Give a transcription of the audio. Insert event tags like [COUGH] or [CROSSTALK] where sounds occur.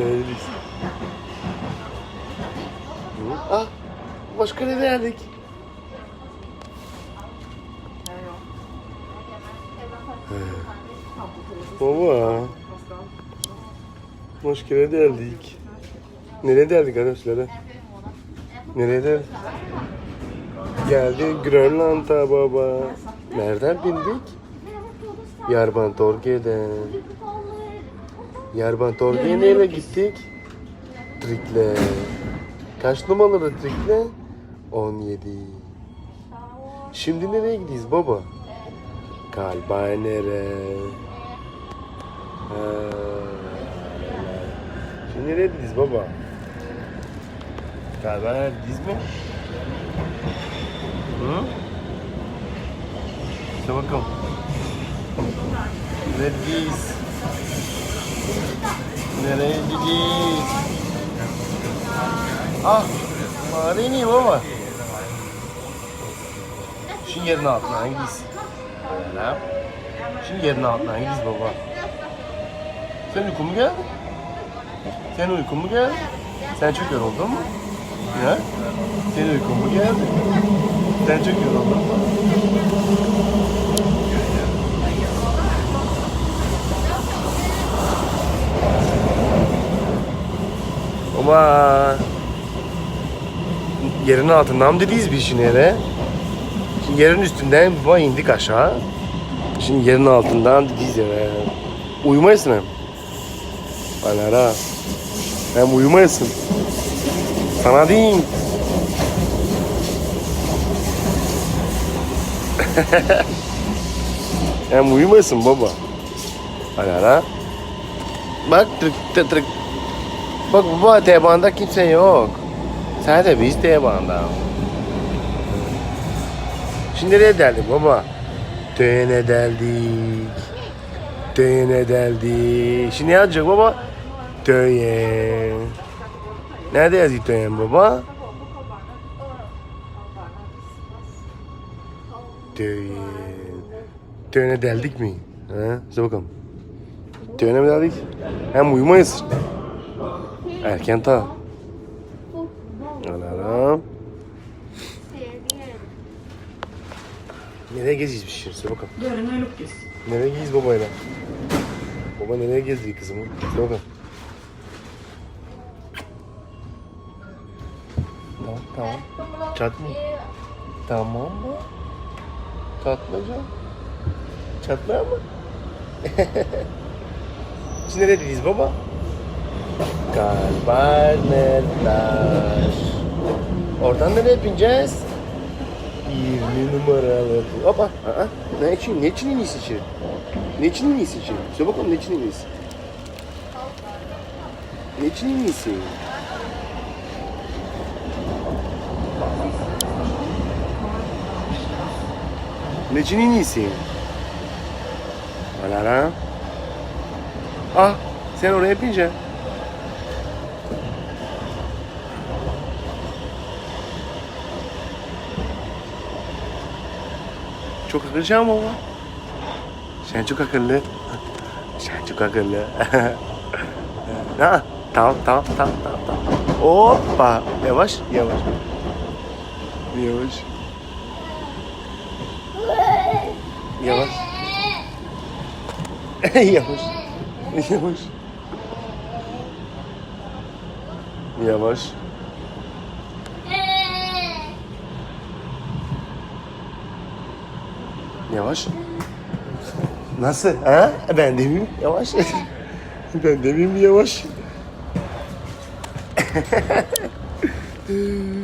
Hı? Ah, başka ne geldik? Baba, başka ne geldik? Nereye geldik arkadaşlar? Nereye geldik? Geldi Grönland'a baba. Nereden bindik? Yarban Torge'den. Yarban Torge'ye nereye gittik? Trikle. Kaç numaralı Trikle? 17. Şimdi nereye gidiyoruz baba? Kalbaynere. Ha. Şimdi nereye gidiyoruz baba? Kalbaynere gidiyoruz mi? Hı? İşte bakalım. Nereye gidiyoruz? Nereye gidiyoruz? Ah, niye baba? Şu yerin altına hangisi? Öyle. Şu yerin altına hangisi baba? Sen uykun mu geldi? Sen uykun mu geldi? Sen çok yoruldun mu? Ya? Senin uykun mu geldi? Sen çok yoruldun mu? Ama yerin altından mı dediyiz biz şimdi yere? Şimdi yerin üstünden baba indik aşağı. Şimdi yerin altından dediyiz yere. Uyumayasın hem. Alara. Hem uyumayasın. Sana diyeyim. [LAUGHS] hem uyumayasın baba. Alara. Bak tırık tırık. Bak baba tebanda kimse yok. Sadece biz tebanda. Şimdi nereye deldik baba? Töğene deldik. Töğene deldik. Şimdi ne yazacak baba? Töğen. Nerede yazıyor töğen baba? Töğen. Töğene deldik mi? Ha? Söyle bakalım. Töğene mi deldik? Hem uyumayız. Erken ta. Alarm. Nereye geziyiz bir şey? Söyle bakalım. Dörren har lukkes. Nereye geziyiz babayla? Baba nereye gezdi kızımı? Söyle bakalım. Tamam tamam. Çatma. Tamam mı? Çatmaca. Çatma mı? Şimdi neredeyiz baba? Kalbarneler. Oradan nereye bineceğiz? 20 numaralı. Hoppa. Aa, ne için? Ne için en iyisi için? Ne için en iyisi için? Söyle bakalım ne için en iyisi? Ne için en iyisi? Ne için en iyisi? Alara. Ah, sen oraya bineceksin. Çok akıllı ama baba. Sen çok akıllı. Sen çok akıllı. [LAUGHS] ha, tamam tamam tamam tamam tamam. Hoppa. Yavaş yavaş. Yavaş. Yavaş. [LAUGHS] Yavaş. Yavaş. Yavaş. Yavaş. Nasıl? Ha? Ben de miyim? Yavaş. [LAUGHS] ben de miyim yavaş? [LAUGHS]